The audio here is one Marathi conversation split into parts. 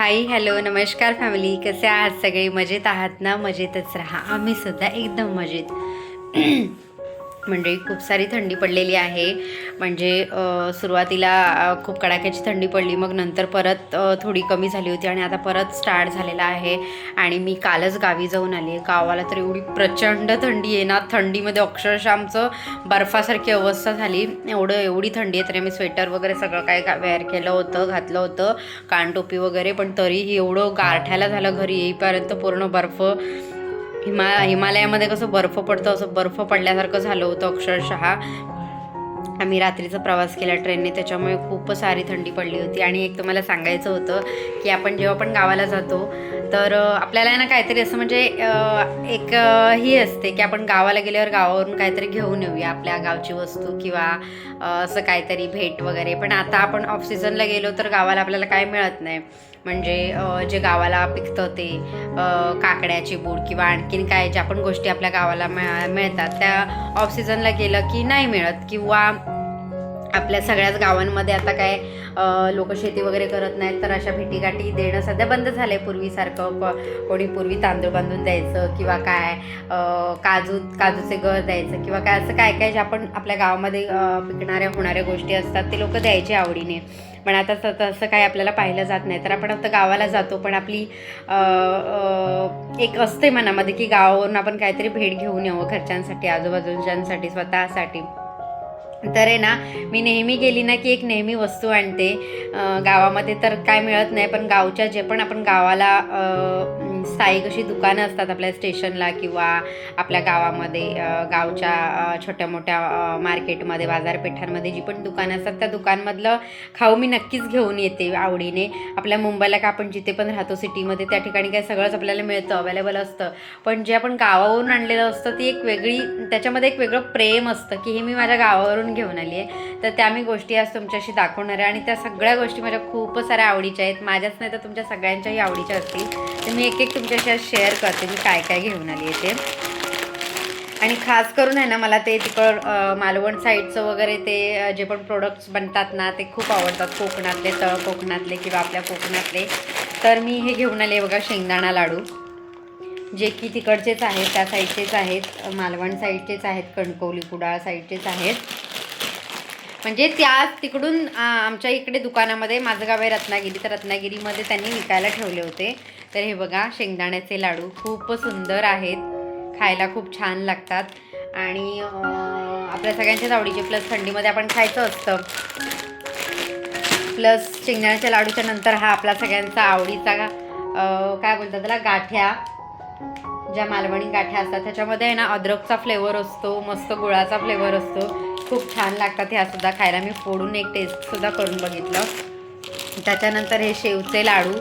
हाय हॅलो नमस्कार फॅमिली. कसे आहात सगळे? मजेत आहात ना? मजेतच राहा. आम्ही सुद्धा एकदम मजेत. म्हणजे खूप सारी थंडी पडलेली आहे. म्हणजे सुरुवातीला खूप कडाक्याची थंडी पडली. मग नंतर परत थोडी कमी झाली होती आणि आता परत स्टार्ट झालेला आहे. आणि मी कालच गावी जाऊन आली आहे. गावाला तर एवढी प्रचंड थंडी आहे ना. थंडीमध्ये अक्षरशः आमचं बर्फासारखी अवस्था झाली. एवढं एवढी थंडी आहे. तरी आम्ही स्वेटर वगैरे सगळं काय वेअर केलं होतं घातलं होतं. कानटोपी वगैरे. पण तरीही एवढं गारठ्याला झालं घरी येईपर्यंत पूर्ण बर्फ. हिमा हिमालयामध्ये कसं बर्फ पडतं असं बर्फ पडल्यासारखं झालं होतं अक्षरशः. आम्ही रात्रीचा प्रवास केला ट्रेनने त्याच्यामुळे खूप सारी थंडी पडली होती. आणि एक तुम्हाला सांगायचं होतं की आपण जेव्हा पण गावाला जातो तर आपल्याला ना काहीतरी असं म्हणजे एक ही असते की आपण गावाला गेल्यावर गावावरून काहीतरी घेऊन येऊया आपल्या गावची वस्तू किंवा असं काहीतरी भेट वगैरे. पण आता आपण ऑफ सीझनला गेलो तर गावाला आपल्याला काय मिळत नाही. म्हणजे जे गावाला पिकतं ते काकड्याची बूड किंवा आणखीन काय ज्या पण गोष्टी आपल्या गावाला मिळतात त्या ऑफ सीझनला गेलं की नाही मिळत. किंवा आपल्या सगळ्याच गावांमध्ये आता काय लोक शेती वगैरे करत नाहीत तर अशा भेटीगाठी देणं सध्या बंद झालं आहे पूर्वीसारखं. प कोणी पूर्वी तांदूळ बांधून द्यायचं किंवा काय काजू काजूचे गळ द्यायचं किंवा काय असं काय काय ज्या पण आपल्या गावामध्ये पिकणाऱ्या होणाऱ्या गोष्टी असतात ते लोक द्यायचे आवडीने. पण आता त- तसं काही आपल्याला पाहिलं जात नाही. तर आपण आता गावाला जातो पण आपली एक असते मनामध्ये की गावावरून आपण काहीतरी भेट घेऊन यावं घरच्यांसाठी आजूबाजूच्यांसाठी स्वतःसाठी. तर आहे ना मी नेहमी गेली ना की एक नेहमी वस्तू आणते. गावामध्ये तर काय मिळत नाही पण गावच्या जे पण आपण गावाला स्थायिक अशी दुकानं असतात आपल्या स्टेशनला किंवा आपल्या गावामध्ये गावच्या छोट्या मोठ्या मार्केटमध्ये बाजारपेठांमध्ये जी पण दुकानं असतात त्या दुकानमधलं खाऊ मी नक्कीच घेऊन येते आवडीने. आपल्या मुंबईला का आपण जिथे पण राहतो सिटीमध्ये त्या ठिकाणी काय सगळंच आपल्याला मिळतं अवेलेबल असतं. पण जे आपण गावावरून आणलेलं असतं ती एक वेगळी त्याच्यामध्ये एक वेगळं प्रेम असतं की हे मी माझ्या गावावरून घेऊन आली आहे. तर त्या मी गोष्टी आज तुमच्याशी दाखवणार आहे आणि त्या सगळ्या गोष्टी माझ्या खूप साऱ्या आवडीच्या आहेत. माझ्याच नाही तर तुमच्या सगळ्यांच्याही आवडीच्या असतील. तर मी एक एक तुमच्याशी आज शेअर करते मी काय काय घेऊन आली आहे ते. आणि खास करून आहे ना मला ते तिकड मालवण साईडचं वगैरे ते जे पण प्रोडक्ट्स बनतात ना ते खूप आवडतात. कोकणातले तळ कोकणातले किंवा आपल्या कोकणातले. तर मी हे घेऊन आले बघा शेंगदाणा लाडू. जे की तिकडचेच आहेत त्या साईडचेच आहेत. मालवण साईडचेच आहेत कणकवली कुडाळ साईडचेच आहेत. म्हणजे त्या तिकडून आमच्या इकडे दुकानामध्ये माझं गाव आहे रत्नागिरी. तर रत्नागिरीमध्ये त्यांनी विकायला ठेवले होते. तर हे बघा शेंगदाण्याचे लाडू खूप सुंदर आहेत. खायला खूप छान लागतात. आणि आपल्या सगळ्यांच्याच आवडीचे प्लस थंडीमध्ये आपण खायचं असतं. प्लस शेंगदाण्याच्या लाडूच्या नंतर हा आपला सगळ्यांचा आवडीचा काय बोलतात त्याला गाठ्या. ज्या मालवणी गाठ्या असतात त्याच्यामध्ये आहे ना अद्रकचा फ्लेवर असतो मस्त गुळाचा फ्लेवर असतो. खूप छान लागतात ह्या सुद्धा खायला. मी फोडून एक टेस्टसुद्धा करून बघितलं. त्याच्यानंतर हे शेवचे लाडू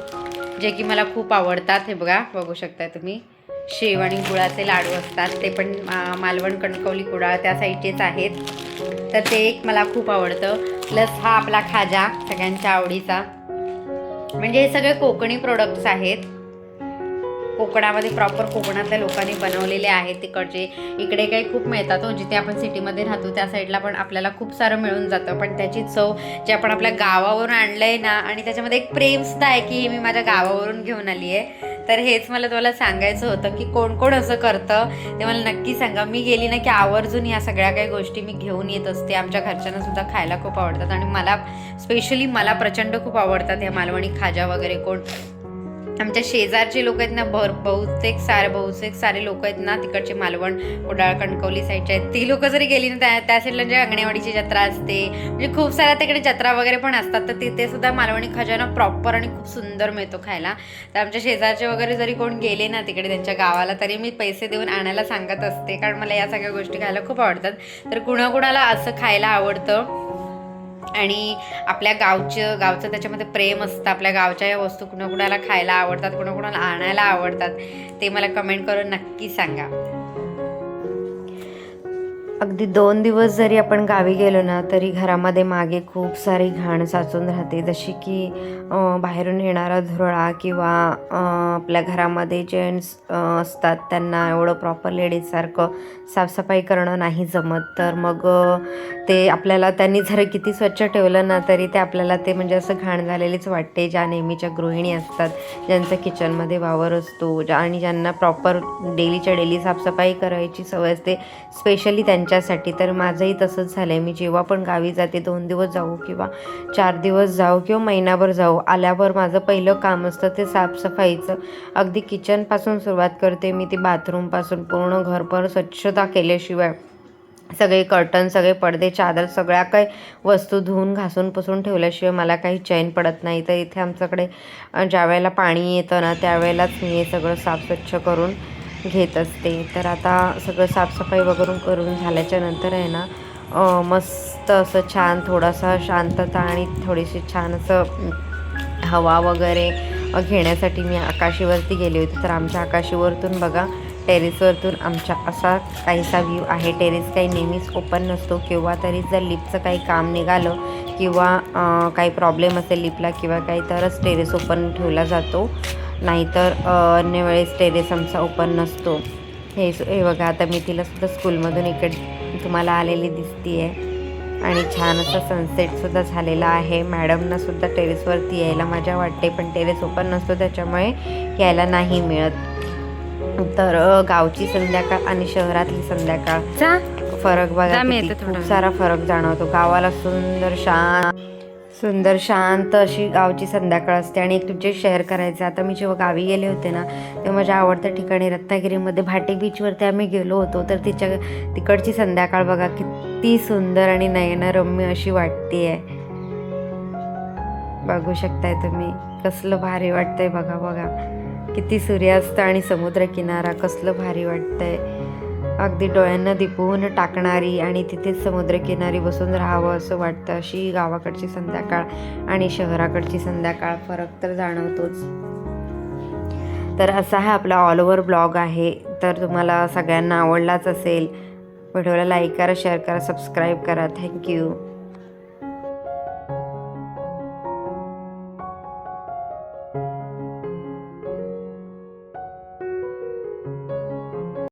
जे की मला खूप आवडतात हे बघा बघू शकता तुम्ही. शेव आणि गुळाचे लाडू असतात. ते पण मालवण कणकवली कुडाळ त्या साईडचेच आहेत. तर ते एक मला खूप आवडतं. प्लस हा आपला खाजा सगळ्यांच्या आवडीचा. म्हणजे हे सगळे कोकणी प्रोडक्ट्स आहेत. कोकणामध्ये प्रॉपर कोकणातल्या लोकांनी बनवलेले आहेत तिकडचे. इकडे काही खूप मिळतात हो जिथे आपण सिटीमध्ये राहतो त्या साईडला पण आपल्याला खूप सारं मिळून जातं. पण त्याची चव जे आपण आपल्या गावावरून आणलं आहे ना आणि त्याच्यामध्ये एक प्रेमसुद्धा आहे की हे मी माझ्या गावावरून घेऊन आली आहे तर हेच मला तुम्हाला सांगायचं होतं की कोण कोण असं करतं ते मला नक्की सांगा. मी गेली ना की आवर्जून ह्या सगळ्या काही गोष्टी मी घेऊन येत असते. आमच्या घरच्यांना सुद्धा खायला खूप आवडतात. आणि मला स्पेशली मला प्रचंड खूप आवडतात ह्या मालवणी खाजा वगैरे कोण. आमच्या शेजारचे लोक आहेत ना भर बहुतेक सारे बहुतेक सारे लोक आहेत ना तिकडचे मालवण कुडाळ कणकवली साईडचे आहेत. ती लोक जरी गेली ना त्या त्या साईडला जे अंगणेवाडीची जत्रा असते म्हणजे खूप साऱ्या तिकडे जत्रा वगैरे पण असतात तर तिथे सुद्धा मालवणी खजाना प्रॉपर आणि खूप सुंदर मिळतो खायला. तर आमच्या शेजारचे वगैरे जरी कोण गेले ना तिकडे त्यांच्या गावाला तरी मी पैसे देऊन आणायला सांगत असते कारण मला या सगळ्या गोष्टी खायला खूप आवडतात. तर कुणाकुणाला असं खायला आवडतं आणि आपल्या गावचं गावचं त्याच्यामध्ये प्रेम असतं. आपल्या गावच्या या वस्तू कुणाकुणाला खायला आवडतात कुणाकुणाला आणायला आवडतात ते मला कमेंट करून नक्की सांगा. अगदी दोन दिवस जरी आपण गावी गेलो ना तरी घरामध्ये मागे खूप सारी घाण साचून राहते. जशी की बाहेरून येणारा धुरळा किंवा आपल्या घरामध्ये जेंट्स असतात त्यांना एवढं प्रॉपर लेडीजसारखं साफसफाई करणं नाही जमत. तर मग ते आपल्याला त्यांनी जर किती स्वच्छ ठेवलं ना तरी ते आपल्याला ते म्हणजे असं घाण झालेलीच वाटते. ज्या नेहमीच्या गृहिणी असतात ज्यांचा किचनमध्ये वावर असतो ज्या आणि ज्यांना प्रॉपर डेलीच्या डेली साफसफाई करायची सवय असते स्पेशली त्यांच्यासाठी तर माझंही तसंच झालं आहे मी जेव्हा पण गावी जाते दोन दिवस जाऊ किंवा चार दिवस जाऊ किंवा महिनाभर जाऊ आल्यावर माझं पहिलं काम असतं ते साफसफाईचं. अगदी किचनपासून सुरुवात करते मी ती बाथरूमपासून पूर्ण घरभर स्वच्छता केल्याशिवाय. सगळे कर्टन सगळे पडदे चादर सगळ्या काही वस्तू धुवून घासून पुसून ठेवल्याशिवाय मला काही चैन पडत नाही. तर इथे आमच्याकडे ज्यावेळेला ज्या वेळेला पाणी येतं ना त्यावेळेलाच मी हे सगळं साफ स्वच्छ करून घेत असते. तर आता सगळं साफसफाई वगैरे करून झाल्याच्यानंतर आहे ना मस्त असं छान थोडासा शांतता आणि थोडीशी छान असं हवा वगैरे घेण्यासाठी मी आकाशीवरती गेली होती. तर आमच्या आकाशीवरतून बघा टेरेसवरतून आमच्या असा काहीसा व्ह्यू आहे. टेरेस काही नेहमीच ओपन नसतो. किंवा तरी जर लिपचं काही काम निघालं किंवा काही प्रॉब्लेम असेल लिपला किंवा काही तरच टेरेस ओपन ठेवला जातो. नाहीतर अन्य वेळेस टेरेस आमचा ओपन नसतो. हे हे बघा आता मी तिला सुद्धा स्कूलमधून इकडे तुम्हाला आलेली दिसती आहे आणि छान असं सनसेटसुद्धा झालेला आहे. मॅडमना सुद्धा टेरेसवरती यायला मजा वाटते पण टेरेस ओपन नसतो त्याच्यामुळे यायला नाही मिळत. तर गावची संध्याकाळ आणि शहरातली संध्याकाळ. फरक बघा खूप. सारा फरक जाणवतो. गावाला सुंदर शांत सुंदर शांत अशी गावची संध्याकाळ असते आणि एक तुमचे शेअर करायचं. आता मी जेव्हा गावी गेले होते ना तेव्हा माझ्या आवडत्या ठिकाणी रत्नागिरीमध्ये भाटे बीचवरती आम्ही गेलो होतो. तर तिच्या तिकडची संध्याकाळ बघा किती सुंदर आणि नयनरम्य अशी वाटते आहे बघू शकताय तुम्ही कसलं भारी वाटतंय बघा बघा. किती सूर्यास्त आणि समुद्रकिनारा कसलं भारी वाटतंय. अगदी डोळ्यांना दिपवून टाकणारी आणि तिथे समुद्रकिनारी बसून राहावं असं वाटतं अशी गावाकडची संध्याकाळ आणि शहराकडची संध्याकाळ फरक तर जाणवतोच. तर असा हा आपला ऑल ओव्हर ब्लॉग आहे. तर तुम्हाला सगळ्यांना आवडलाच असेल व्हिडिओला लाईक करा शेअर करा सबस्क्राईब करा. थँक्यू